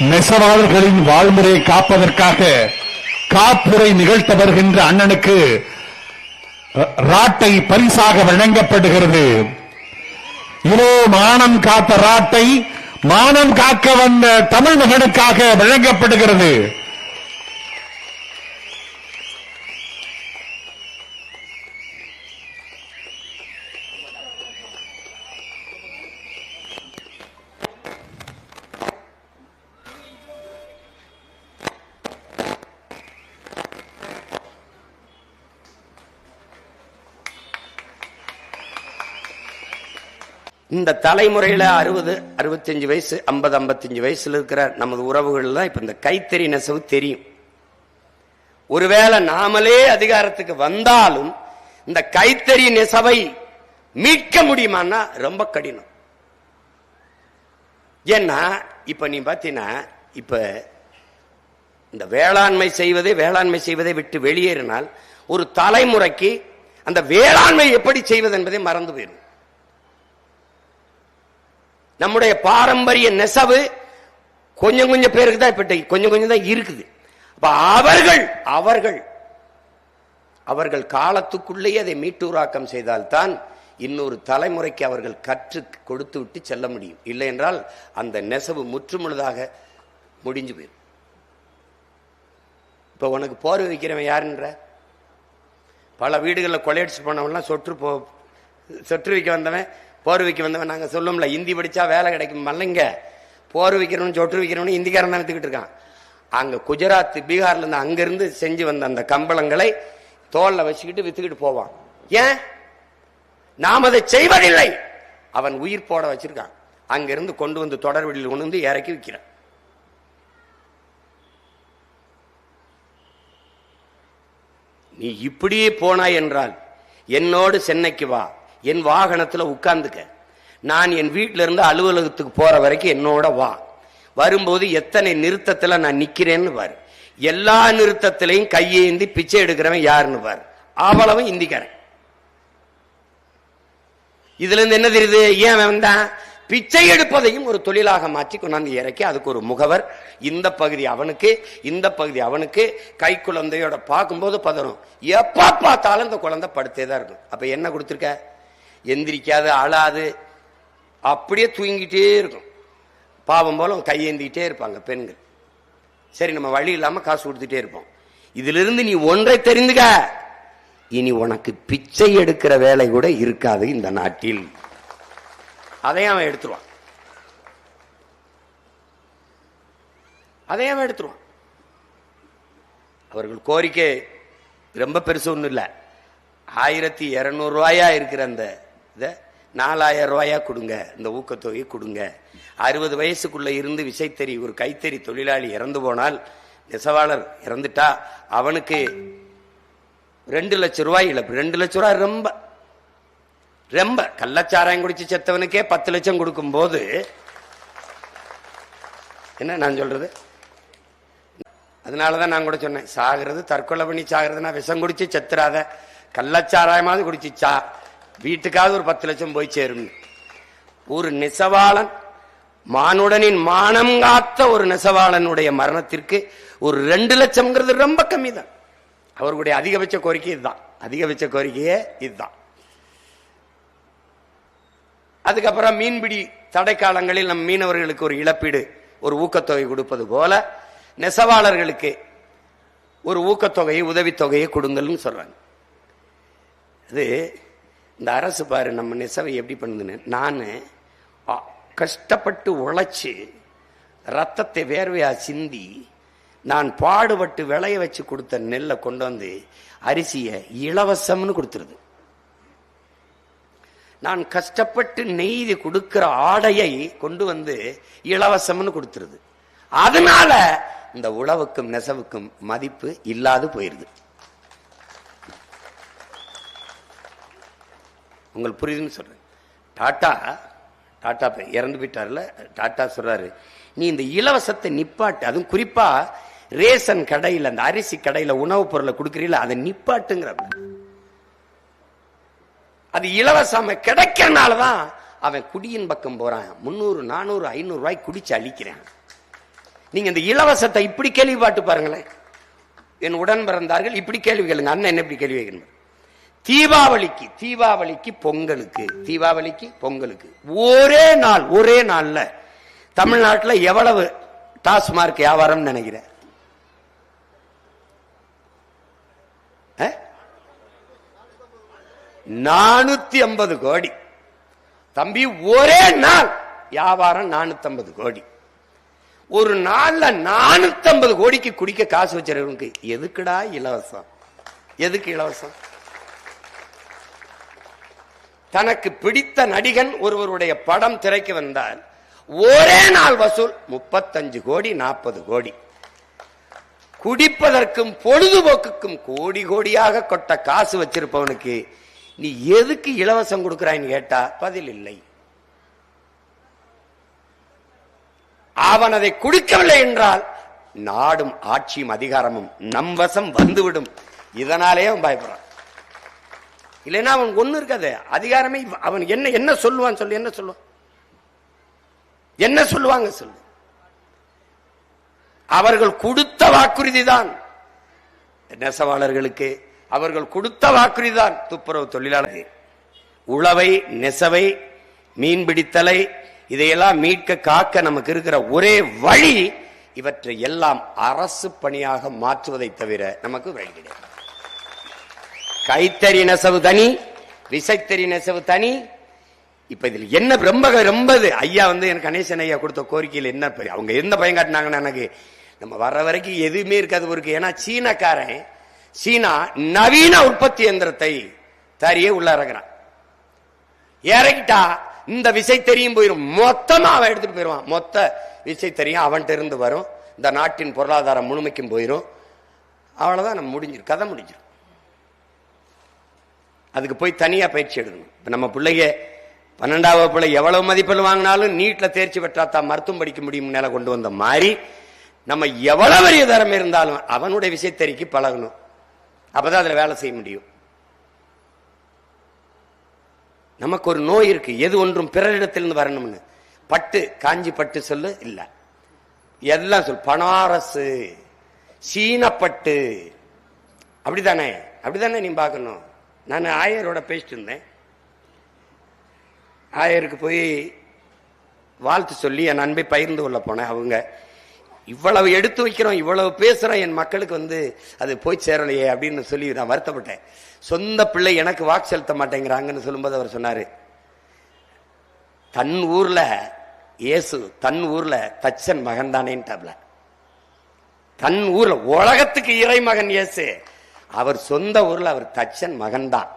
நெசவாளர்களின் வாழ்முறையை காப்பதற்காக காப்புரை நிகழ்த்த வருகின்ற அண்ணனுக்கு ராட்டை பரிசாக வழங்கப்படுகிறது. இதோ மானம் காத்த ராட்டை மானம் காக்க வந்த தமிழ் மகனுக்காக வழங்கப்படுகிறது. இந்த தலைமுறையில அறுபது அறுபத்தஞ்சு வயசு ஐம்பது ஐம்பத்தஞ்சு வயசுல இருக்கிற நமது உறவுகள் தான் இப்ப இந்த கைத்தறி நெசவு தெரியும். ஒருவேளை நாமளே அதிகாரத்துக்கு வந்தாலும் இந்த கைத்தறி நெசவை மீட்க முடியுமான்னா ரொம்ப கடினம். ஏன்னா இப்ப நீ பாத்தீங்கன்னா இப்ப இந்த வேளாண்மை செய்வதை வேளாண்மை செய்வதை விட்டு வெளியேறினால் ஒரு தலைமுறைக்கு அந்த வேளாண்மை எப்படி செய்வது என்பதை மறந்து போயிடும் நம்முடைய பாரம்பரிய நெசவு கொஞ்சம் கொஞ்சம் பேருக்கு தான் இப்ப கொஞ்சம் கொஞ்சம் தான் இருக்குது. அப்ப அவர்கள் அவர்கள் அவர்கள் காலத்துக்குள்ளேயே அதை மீட்டூராக்கம் செய்தால்தான் இன்னொரு தலைமுறைக்கு அவர்கள் கற்று கொடுத்து விட்டு செல்ல முடியும். இல்லை என்றால் அந்த நெசவு முற்றுமுழுதாக முடிஞ்சு போயிடும் இப்ப உனக்கு போர் வைக்கிறவன் யாருன்ற? பல வீடுகளில் கொலையடிச்சு போனவன்லாம் சொற்று போ சொற்று வைக்க வந்தவன் போர்வைக்கு வந்தவன் நாங்கள் சொல்லும்ல இந்தி படித்தா வேலை கிடைக்கும் மல்லைங்க. போர் வைக்கிறவனு சொற்று வைக்கிறவனு இந்திக்காரன் தான் வித்துக்கிட்டு இருக்கான். அங்கே குஜராத் பீகார்லேருந்து இருந்து செஞ்சு வந்த அந்த கம்பளங்களை தோலில் வச்சுக்கிட்டு வித்துக்கிட்டு போவான். ஏன்? நாம் அதை செய்வதில்லை. அவன் உயிர் போட வச்சிருக்கான். அங்கிருந்து கொண்டு வந்து தொடர்வெளியில் கொண்டு வந்து இறக்கி விற்கிறான் நீ இப்படியே போனாய் என்றால் என்னோடு சென்னைக்கு வா. என் வாகனத்தில் உட்கார்ந்துக்க. நான் என் வீட்டில இருந்து அலுவலகத்துக்கு போகிற வரைக்கும் என்னோட வா. வரும்போது எத்தனை நிறுத்தத்தில் நான் நிற்கிறேன்னு பாரு. எல்லா நிறுத்தத்திலையும் கையேந்தி பிச்சை எடுக்கிறவன் யாருன்னு பாரு. அவ்வளவும் இந்திக்காரன். இதுல இருந்து என்ன தெரியுது? ஏன் வந்தான்? பிச்சை எடுப்பதையும் ஒரு தொழிலாக மாற்றி கொண்டாந்து இறக்கி அதுக்கு ஒரு முகவர். இந்த பகுதி அவனுக்கு இந்த பகுதி அவனுக்கு. கை குழந்தையோட பார்க்கும்போது பதறும். எப்ப பார்த்தாலும் இந்த குழந்தை படுத்தே தான் இருக்கும். அப்ப என்ன கொடுத்துருக்க? எந்திரிக்காது அழாது. அப்படியே தூங்கிட்டே இருக்கும். பாவம் போல கையேந்திக்கிட்டே இருப்பாங்க பெண்கள். சரி நம்ம வழி இல்லாம காசு கொடுத்துட்டே இருப்போம். இதிலிருந்து நீ ஒன்றை தெரிந்துக இனி உனக்கு பிச்சை எடுக்கிற வேலை கூட இருக்காது இந்த நாட்டில். அதையும் அவன் எடுத்துருவான். அதையும் அவன் எடுத்துருவான். அவர்கள் கோரிக்கை ரொம்ப பெருசு ஒன்றும் இல்லை. ஆயிரத்தி இருநூறு ரூபாயா இருக்கிற அந்த இதை நாலாயிரம் ரூபாயா கொடுங்க. இந்த ஊக்கத்தொகையை கொடுங்க. அறுபது வயசுக்குள்ள இருந்து விசைத்தறி ஒரு கைத்தறி தொழிலாளி இறந்து போனால் நெசவாளர் இறந்துட்டா அவனுக்கு ரெண்டு லட்சம் ரூபாய் இழப்பு. ரெண்டு லட்சம் ரூபாய் ரொம்ப. ரொம்ப. கள்ளச்சாராயம் குடிச்சு செத்தவனுக்கே பத்து லட்சம் கொடுக்கும் போது என்ன நான் சொல்றது? அதனாலதான் நான் கூட சொன்னேன் சாகிறது தற்கொலை பண்ணி சாகிறதுனா விஷம் குடிச்சு செத்துறாத. கள்ளச்சாராயமாவது குடிச்சு சா வீட்டுக்காவது ஒரு பத்து லட்சம் போய் சேரும் ஒரு நெசவாளன் மானுடனின் மானம் காத்த ஒரு நெசவாளனுடைய மரணத்திற்கு ஒரு ரெண்டு லட்சம்ங்கிறது ரொம்ப கம்மி தான் அவர்களுடைய அதிகபட்ச கோரிக்கை இதுதான். அதிகபட்ச கோரிக்கையே இதுதான். அதுக்கப்புறம் மீன்பிடி தடை காலங்களில் நம் மீனவர்களுக்கு ஒரு இழப்பீடு ஒரு ஊக்கத்தொகை கொடுப்பது போல நெசவாளர்களுக்கு ஒரு ஊக்கத்தொகையை உதவித்தொகையை கொடுங்கள்னு சொல்றாங்க. அது இந்த அரசு பாரு நம்ம நெசவை எப்படி பண்ணுதுன்னு. நான் கஷ்டப்பட்டு உழைச்சி ரத்தத்தை வேர்வையாக சிந்தி நான் பாடுபட்டு விளைய வச்சு கொடுத்த நெல்லை கொண்டு வந்து அரிசியை இலவசம்னு கொடுத்துருது. நான் கஷ்டப்பட்டு நெய்து கொடுக்கிற ஆடையை கொண்டு வந்து இலவசம்னு கொடுத்துருது. அதனால இந்த உழவுக்கும் நெசவுக்கும் மதிப்பு இல்லாது போயிருது. உங்களுக்கு புரியுதுன்னு சொல்கிறேன் டாட்டா டாட்டா இறந்து போயிட்டார்ல டாட்டா சொல்கிறாரு நீ இந்த இலவசத்தை நிப்பாட்டு அதுவும் குறிப்பாக ரேஷன் கடையில் அந்த அரிசி கடையில் உணவுப் பொருளை கொடுக்குறீங்களா அதை நிப்பாட்டுங்கிற அது இலவசம் கிடைக்கிறனாலதான் அவன் குடியின் பக்கம் போறான். முந்நூறு நானூறு ஐநூறு ரூபாய் குடிச்சு அழிக்கிறான். நீங்க இந்த இலவசத்தை இப்படி கேள்வி பாட்டு பாருங்களேன். என் உடன் பிறந்தார்கள் இப்படி கேள்வி கேளுங்க. அண்ணன் என்ன இப்படி கேள்வி கேட்கணும் தீபாவளிக்கு தீபாவளிக்கு பொங்கலுக்கு தீபாவளிக்கு பொங்கலுக்கு. ஒரே நாள் ஒரே நாள்ல தமிழ்நாட்டுல எவ்வளவு டாஸ்மார்க் வியாபாரம் நினைக்கிறேன்? நானூத்தி ஐம்பது கோடி. தம்பி ஒரே நாள் வியாபாரம் நானூத்தி ஐம்பது கோடி. ஒரு நாள்ல நானூத்தி ஐம்பது கோடிக்கு குடிக்க காசு வச்சிருக்கவனுக்கு எதுக்குடா இலவசம்? எதுக்கு இலவசம்? தனக்கு பிடித்த நடிகன் ஒருவருடைய படம் திரைக்கு வந்தால் ஒரே நாள் வசூல் முப்பத்தஞ்சு கோடி நாற்பது கோடி. குடிப்பதற்கும் பொழுதுபோக்குக்கும் கோடி கோடியாக கொட்ட காசு வச்சிருப்பவனுக்கு நீ எதுக்கு இலவசம் கொடுக்கிறாயின்னு கேட்டா பதில் இல்லை. அவன் அதை குடிக்கவில்லை என்றால் நாடும் ஆட்சியும் அதிகாரமும் நம் வசம் வந்துவிடும். இதனாலேயே பயப்படுறான். இல்லைன்னா அவன் ஒண்ணு இருக்காது. அதிகாரமே அவன் என்ன என்ன சொல்லுவான் சொல்லு என்ன சொல்லுவான்? என்ன சொல்லுவாங்க சொல்லு? அவர்கள் கொடுத்த வாக்குறுதி தான் நெசவாளர்களுக்கு அவர்கள் கொடுத்த வாக்குறுதி தான் துப்புரவு தொழிலாளர்கள். உழவை நெசவை மீன்பிடித்தலை இதையெல்லாம் மீட்க காக்க நமக்கு இருக்கிற ஒரே வழி இவற்றை எல்லாம் அரசு பணியாக மாற்றுவதை தவிர நமக்கு வழி கிடையாது. கைத்தறி நெசவு தனி விசைத்தறி நெசவு தனி. இப்ப இதுல என்ன ரொம்ப ரொம்ப ஐயா வந்து எனக்கு கணேசன் ஐயா கொடுத்த கோரிக்கையில் என்ன அவங்க எந்த பயம் காட்டினாங்கன்னு எனக்கு நம்ம வர்ற வரைக்கும் எதுவுமே இருக்காது இருக்கு ஏன்னா சீனக்காரன் சீனா நவீன உற்பத்தி எந்திரத்தை தறியே உள்ள இறங்குறான் இறக்கிட்டா இந்த விசைத்தறியும் போயிடும் மொத்தமா அவன் எடுத்துட்டு போயிடுவான். மொத்த விசைத்தறியும் அவன்கிட்ட இருந்து வரும். இந்த நாட்டின் பொருளாதாரம் முழுமைக்கும் போயிடும் அவ்வளவுதான் நம்ம முடிஞ்சிடும் கதை முடிஞ்சிடும் அதுக்கு போய் தனியாக பயிற்சி எடுக்கணும். இப்போ நம்ம பிள்ளைங்க பன்னெண்டாவது வகுப்புல எவ்வளவு மதிப்பெண் வாங்கினாலும் நீட்டில் தேர்ச்சி பெற்றா தான் மருத்துவம் படிக்க முடியும் நிலை கொண்டு வந்த மாதிரி நம்ம எவ்வளவு பெரிய தரம் இருந்தாலும் அவனுடைய விஷயத்தறிக்கு பழகணும். அப்பதான் அதுல வேலை செய்ய முடியும். நமக்கு ஒரு நோய் இருக்கு. எது ஒன்றும் பிறரிடத்திலிருந்து வரணும்னு. பட்டு காஞ்சி பட்டு சொல்லு? இல்லை. எல்லாம் சொல் பனாரசு சீனப்பட்டு. அப்படிதானே அப்படிதானே நீ பார்க்கணும்? நான் ஆயரோட பேசிட்டு இருந்தேன். ஆயருக்கு போய் வாழ்த்து சொல்லி என் அன்பை பகிர்ந்து கொள்ள போனேன் அவங்க. இவ்வளவு எடுத்து வைக்கிறோம் இவ்வளவு பேசுகிறோம் என் மக்களுக்கு வந்து அது போய் சேரலையே அப்படின்னு சொல்லி நான் வருத்தப்பட்டேன். சொந்த பிள்ளை எனக்கு வாக்கு செலுத்த மாட்டேங்கிறாங்கன்னு சொல்லும்போது அவர் சொன்னார் தன் ஊரில் இயேசு தன் ஊரில் தச்சன் மகன் தானேன்ட்டாப்ல தன் ஊரில் உலகத்துக்கு இறை மகன் இயேசு. அவர் சொந்த ஊர்ல அவர் தச்சன் மகன்தான்.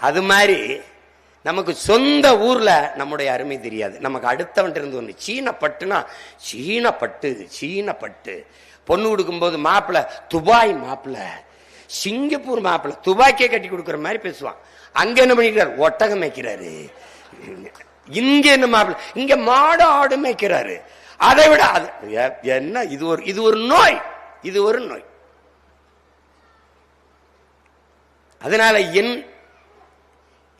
அது மாதிரி நமக்கு சொந்த ஊர்ல நம்முடைய அருமை தெரியாது. நமக்கு அடுத்தவன்ட்டு இருந்து ஒண்ணு. சீன பட்டுனா சீன பட்டு சீன பட்டு பொண்ணு கொடுக்கும்போது மாப்பிள்ள துபாய் மாப்பிள்ள சிங்கப்பூர் மாப்பிள்ள துபாக்கியே கட்டி கொடுக்குற மாதிரி பேசுவான். அங்க என்ன பண்ணிக்கிறார்? ஒட்டகம் மேய்க்கிறாரு. இங்க என்ன மாப்பிள்ள இங்க மாடு ஆடு மேய்க்கிறாரு. அதை விட அது எ- என்ன? இது ஒரு இது ஒரு நோய். இது ஒரு நோய். அதனால என்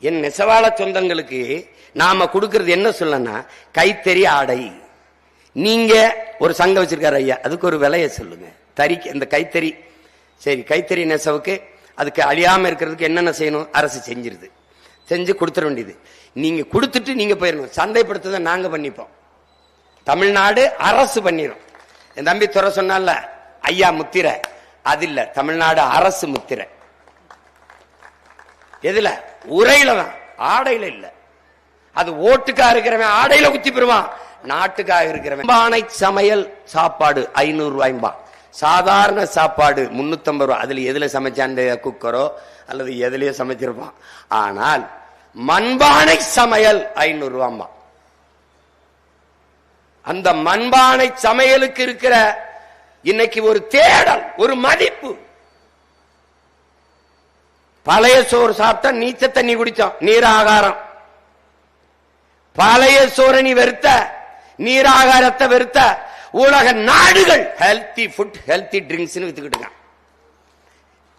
என் நெசவாள சொந்தங்களுக்கு நாம கொடுக்கறது என்ன சொல்லனா கைத்தறி ஆடை. நீங்க ஒரு சங்கம் வச்சிருக்காரு ஐயா அதுக்கு ஒரு விலையை சொல்லுங்க. தறிக்கு இந்த கைத்தறி சரி கைத்தறி நெசவுக்கு அதுக்கு அழியாம இருக்கிறதுக்கு என்னென்ன செய்யணும்? அரசு செஞ்சிருது. செஞ்சு கொடுத்துட வேண்டியது. நீங்க கொடுத்துட்டு நீங்க போயிடணும். சந்தைப்படுத்துறதை நாங்க பண்ணிப்போம். தமிழ்நாடு அரசு பண்ணிடும் என் தம்பி துறை சொன்னால ஐயா முத்திரை. அது இல்ல தமிழ்நாடு அரசு முத்திரை. எதுல? உரையில தான். ஆடையில இல்ல. அது ஓட்டுக்காக இருக்கிறவன் ஆடையில குத்தி பெறுவான் நாட்டுக்காக இருக்கிறவன். பானை சமையல் சாப்பாடு ஐநூறு ரூபாய்ம்பா சாதாரண சாப்பாடு முன்னூத்தம்பது ரூபா அதுல எதுல சமைச்சான் குக்கரோ? அல்லது எதுலயோ சமைச்சிருப்பான். ஆனால் மண்பானை சமையல் ஐநூறு ரூபாம்பா அந்த மண்பானை சமையலுக்கு இருக்கிற இன்னைக்கு ஒரு தேடல் ஒரு மதிப்பு. பழைய சோறு சாப்பிட்டா நீச்ச தண்ணி குடிச்சோம் நீராகாரம். பழைய சோறு நீ வெறுத்த நீராகாரத்தை வெறுத்த உலக நாடுகள் ஹெல்த்தி ஃபுட் ஹெல்த்தி ட்ரிங்க்ஸ் வித்துக்கிட்டு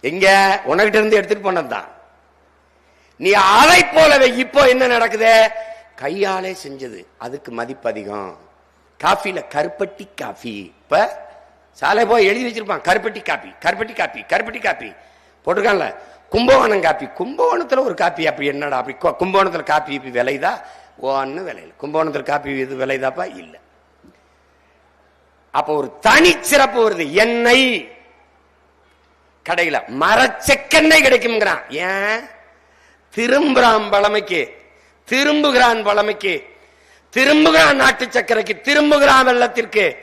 எங்க? உனகிட்ட இருந்து எடுத்துட்டு போனதுதான். நீ அதை போலவே இப்போ என்ன நடக்குது? கையாலே செஞ்சது. அதுக்கு மதிப்பு அதிகம். காஃபில கருப்பட்டி காஃபி. இப்ப சாலை போய் எழுதி வச்சிருப்பான். கருப்பட்டி காப்பி கருப்பட்டி காப்பி கருப்பட்டி காப்பி போட்டிருக்கான்ல? கும்பகோணம் காப்பி. கும்பகோணத்தில் ஒரு காப்பி அப்படி என்னடா அப்படி? கும்பகோணத்தில் காப்பி இப்படி விலைதா ஓன்னு விலையில் கும்பகோணத்தில் காப்பி இது விலைதாப்பா இல்ல. அப்போ ஒரு தனி சிறப்பு வருது. எண்ணெய். கடையில மரச்செக்கெண்ணெய் கிடைக்கும்ங்கிறான். ஏன்? திரும்புறான் பழமைக்கு. திரும்புகிறான் பழமைக்கு. திரும்புகிறான் நாட்டு சக்கரைக்கு. திரும்புகிறான் வெள்ளத்திற்கு.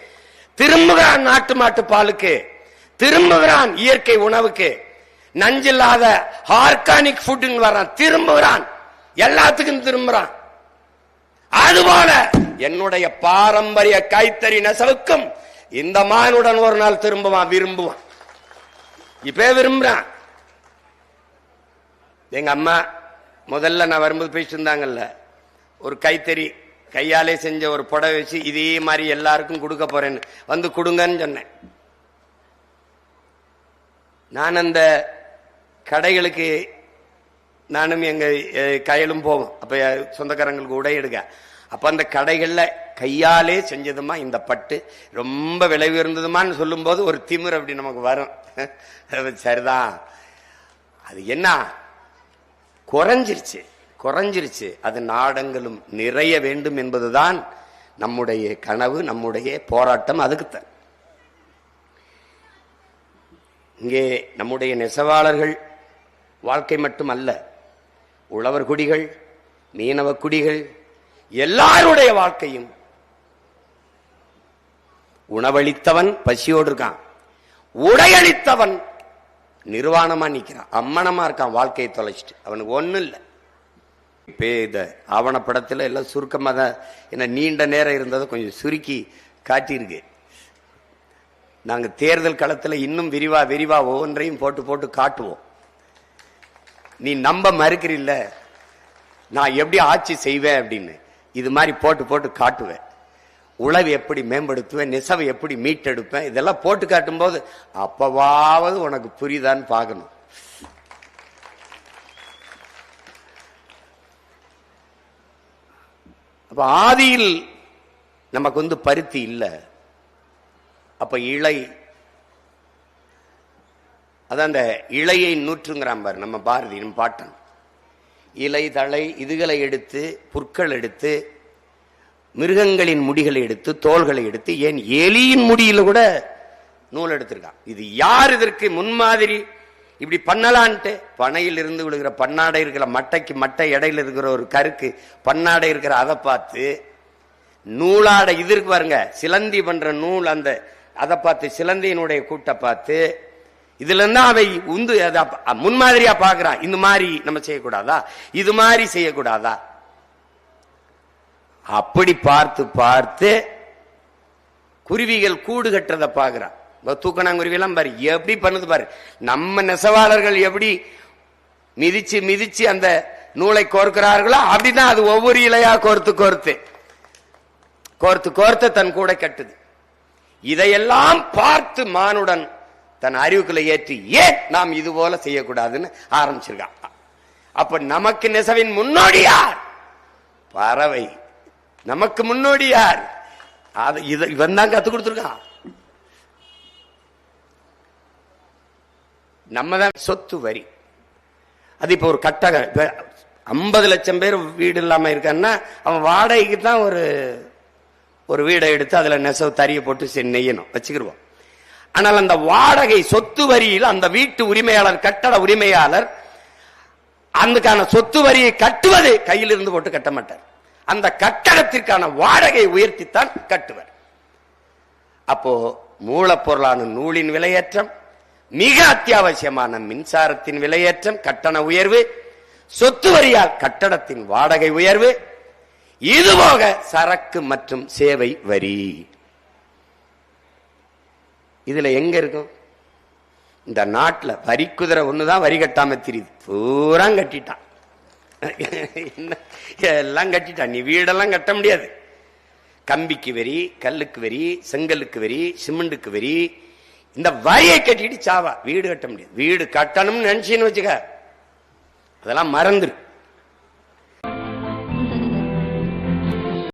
திரும்புகிறான் நாட்டு மாட்டு பாலுக்கு. திரும்புகிறான் இயற்கை உணவுக்கு. நஞ்சில்லாத ஆர்கானிக் ஃபுட்டுன்னு வரான் திரும்புகிறான். எல்லாத்துக்கும் திரும்புறான் அதுபோல என்னுடைய பாரம்பரிய கைத்தறி நெசவுக்கும் இந்த மானுடன் ஒரு நாள் திரும்புவான் விரும்புவான். இப்பே விரும்புறான். எங்க அம்மா முதல்ல நான் வரும்போது பேசிட்டு இருந்தாங்கல்ல ஒரு கைத்தறி கையாலே செஞ்ச ஒரு புடவை வச்சு இதே மாதிரி எல்லாருக்கும் கொடுக்க போறேன்னு. வந்து கொடுங்கன்னு சொன்னேன். நான் அந்த கடைகளுக்கு நானும் எங்கள் கையிலும் கயலும் போவோம் அப்போ சொந்தக்காரங்களுக்கு உடை எடுக்க. அப்போ அந்த கடைகளில் கையாலே செஞ்சதுமா இந்த பட்டு. ரொம்ப விலை உயர்ந்ததுமான்னு சொல்லும்போது ஒரு திமிர் அப்படி நமக்கு வரும். அது சரிதான். அது என்ன? குறைஞ்சிருச்சு. குறைஞ்சிருச்சு. அது நாடங்களும் நிறைய வேண்டும் என்பதுதான் நம்முடைய கனவு நம்முடைய போராட்டம். அதுக்குத்தான். இங்கே நம்முடைய நெசவாளர்கள் வாழ்க்கை மட்டும் அல்ல உழவர் குடிகள் மீனவ குடிகள் எல்லாருடைய வாழ்க்கையும் உணவளித்தவன் பசியோடு இருக்கான். உடையளித்தவன் நிர்வாணமா நிக்கிறான். அம்மனமா இருக்கான் வாழ்க்கையை தொலைச்சிட்டு. அவனுக்கு ஒண்ணும் இல்லை. இப்போ இந்த ஆவணப்படத்தில் எல்லாம் சுருக்கமாக தான் என்ன நீண்ட நேரம் இருந்ததை கொஞ்சம் சுருக்கி காட்டியிருக்கு. நாங்கள் தேர்தல் களத்தில் இன்னும் விரிவா விரிவா ஒவ்வொன்றையும் போட்டு போட்டு காட்டுவோம். நீ நம்ப மறுக்கிறீல்ல. நான் எப்படி ஆட்சி செய்வேன் அப்படின்னு. இது மாதிரி போட்டு போட்டு காட்டுவேன். உழவு எப்படி மேம்படுத்துவேன் நெசவை எப்படி மீட்டெடுப்பேன் இதெல்லாம் போட்டு காட்டும்போது அப்பவாவது உனக்கு புரியுதான்னு பார்க்கணும். அப்ப ஆதியில் நமக்கு வந்து பருத்தி இல்லை. அப்ப இலை அதான் அந்த இலையை நூற்றுங்கிறான் பாரு நம்ம பாரதி நம்ம பாட்டன். இலை தழை இதுகளை எடுத்து புற்கள் எடுத்து மிருகங்களின் முடிகளை எடுத்து தோள்களை எடுத்து ஏன் எலியின் முடியில கூட நூல் எடுத்திருக்கான். இது யார் இதற்கு முன்மாதிரி இப்படி பண்ணலான்ட்டு? பனையில் இருந்து விழுகிற பன்னாடை இருக்கிற மட்டைக்கு மட்டை இடையில இருக்கிற ஒரு கருக்கு பன்னாடை இருக்கிற அதை பார்த்து நூலாட இது இருக்கு பாருங்க சிலந்தி பண்ற நூல் அந்த அதை பார்த்து சிலந்தியினுடைய கூட்டை பார்த்து இதுல இருந்தா அவை உந்து அதை முன்மாதிரியா பாக்குறான் இந்த மாதிரி நம்ம செய்யக்கூடாதா? இது மாதிரி செய்யக்கூடாதா? அப்படி பார்த்து பார்த்து குருவிகள் கூடு கட்டுறதை பாக்குறான் தூக்கணாங்குருவி எல்லாம் பாரு எப்படி பண்ணுது பாரு. நம்ம நெசவாளர்கள் எப்படி மிதிச்சு மிதிச்சு அந்த நூலை கோர்க்கிறார்களோ அப்படிதான் அது ஒவ்வொரு இலையா கோர்த்து கோர்த்து. கோர்த்து கோர்த்து தன் கூட கட்டுது. இதையெல்லாம் பார்த்து மானுடன் தன் அறிவுக்குள்ள ஏற்றி ஏன் நாம் இது போல செய்யக்கூடாதுன்னு ஆரம்பிச்சிருக்கான். அப்ப நமக்கு நெசவின் முன்னோடி யார்? பறவை. நமக்கு முன்னோடி யார்? அது இதை இவன் தான் கத்து கொடுத்துருக்கான். நம்ம தான் சொத்து வரி. அது இப்ப ஒரு கட்டகம் ஐம்பது லட்சம் பேர் வீடு இல்லாம இருக்கான்னா அவன் வாடகைக்கு தான் ஒரு ஒரு வீடை எடுத்து அதுல நெசவு தறிய போட்டு செ- நெய்யணும். வச்சுக்கிருவோம். ஆனால் அந்த வாடகை சொத்து வரியில் அந்த வீட்டு உரிமையாளர் கட்டட உரிமையாளர் அதுக்கான சொத்து வரியை கட்டுவது கையில் இருந்து போட்டு கட்ட மாட்டார். அந்த கட்டடத்திற்கான வாடகை உயர்த்தித்தான் கட்டுவர். அப்போ மூலப்பொருளான நூலின் விலையேற்றம் மிக அத்தியாவசியமான மின்சாரத்தின் விலையேற்றம் கட்டண உயர்வு சொத்து வரியால் கட்டடத்தின் வாடகை உயர்வு இதுபோக சரக்கு மற்றும் சேவை வரி. இதுல எங்க இருக்கும்? இந்த நாட்டில் வரி குதிரை ஒண்ணுதான் வரி கட்டாம தெரியுது. பூரா கட்டிட்டான். எல்லாம் கட்டிட்டான். நீ வீடெல்லாம் கட்ட முடியாது. கம்பிக்கு வரி கல்லுக்கு வரி செங்கலுக்கு வரி சிமெண்ட்டுக்கு வரி. இந்த வரியை கட்டிட்டு சாவா. வீடு கட்ட முடியாது. வீடு கட்டணும்னு நினைச்சேன்னு வச்சுக்க. அதெல்லாம் மறந்துரு.